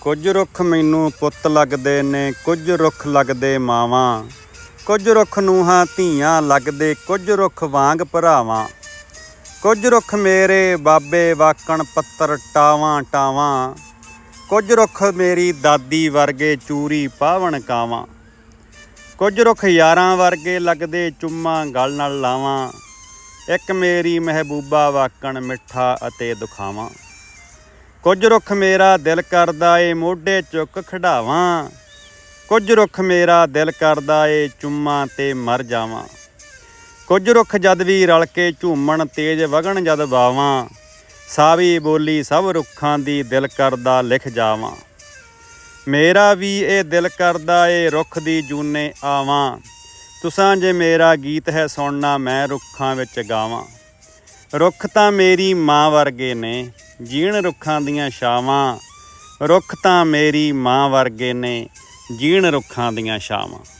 ਕੁਝ ਰੁੱਖ ਮੈਨੂੰ ਪੁੱਤ ਲੱਗਦੇ ਨੇ, ਕੁਝ ਰੁੱਖ ਲੱਗਦੇ ਮਾਵਾਂ। ਕੁਝ ਰੁੱਖ ਨੂੰਹਾਂ ਧੀਆਂ ਲੱਗਦੇ, ਕੁਝ ਰੁੱਖ ਵਾਂਗ ਭਰਾਵਾਂ। ਕੁਝ ਰੁੱਖ ਮੇਰੇ ਬਾਬੇ ਵਾਕਣ ਪੱਤਰ ਟਾਵਾਂ ਟਾਵਾਂ। ਕੁਝ ਰੁੱਖ ਮੇਰੀ ਦਾਦੀ ਵਰਗੇ ਚੂਰੀ ਪਾਵਣ ਕਾਵਾਂ। ਕੁਝ ਰੁੱਖ ਯਾਰਾਂ ਵਰਗੇ ਲੱਗਦੇ ਚੁੰਮਾਂ ਗਲ ਨਾਲ ਲਾਵਾਂ। ਇੱਕ ਮੇਰੀ ਮਹਿਬੂਬਾ ਵਾਕਣ ਮਿੱਠਾ ਅਤੇ ਦੁਖਾਵਾਂ। ਕੁਝ ਰੁੱਖ ਮੇਰਾ ਦਿਲ ਕਰਦਾ ਏ ਮੋਢੇ ਚੁੱਕ ਖੜਾਵਾਂ ਕੁਝ ਰੁੱਖ ਮੇਰਾ ਦਿਲ ਕਰਦਾ ਏ ਚੁੰਮਾਂ ਤੇ ਮਰ ਜਾਵਾਂ। ਕੁਝ ਰੁੱਖ ਜਦ ਵੀ ਰਲ ਕੇ ਝੂਮਣ ਤੇਜ ਵਗਣ ਜਦ ਬਾਵਾਂ ਸਾਵੀ ਬੋਲੀ ਸਭ ਰੁੱਖਾਂ ਦੀ ਦਿਲ ਕਰਦਾ ਲਿਖ ਜਾਵਾਂ। ਮੇਰਾ ਵੀ ਇਹ ਦਿਲ ਕਰਦਾ ਏ ਰੁੱਖ ਦੀ ਜੂਨੇ ਆਵਾਂ। ਤੁਸਾਂ ਜੇ ਮੇਰਾ ਗੀਤ ਹੈ ਸੁਣਨਾ ਮੈਂ ਰੁੱਖਾਂ ਵਿੱਚ ਗਾਵਾਂ। ਰੁੱਖ ਤਾਂ ਮੇਰੀ ਮਾਂ ਵਰਗੇ ਨੇ। ਜੀਣ ਰੁੱਖਾਂ ਦੀਆਂ ਛਾਵਾਂ ਰੁੱਖ ਤਾਂ ਮੇਰੀ ਮਾਂ ਵਰਗੇ ਨੇ ਜੀਣ ਰੁੱਖਾਂ ਦੀਆਂ ਛਾਵਾਂ।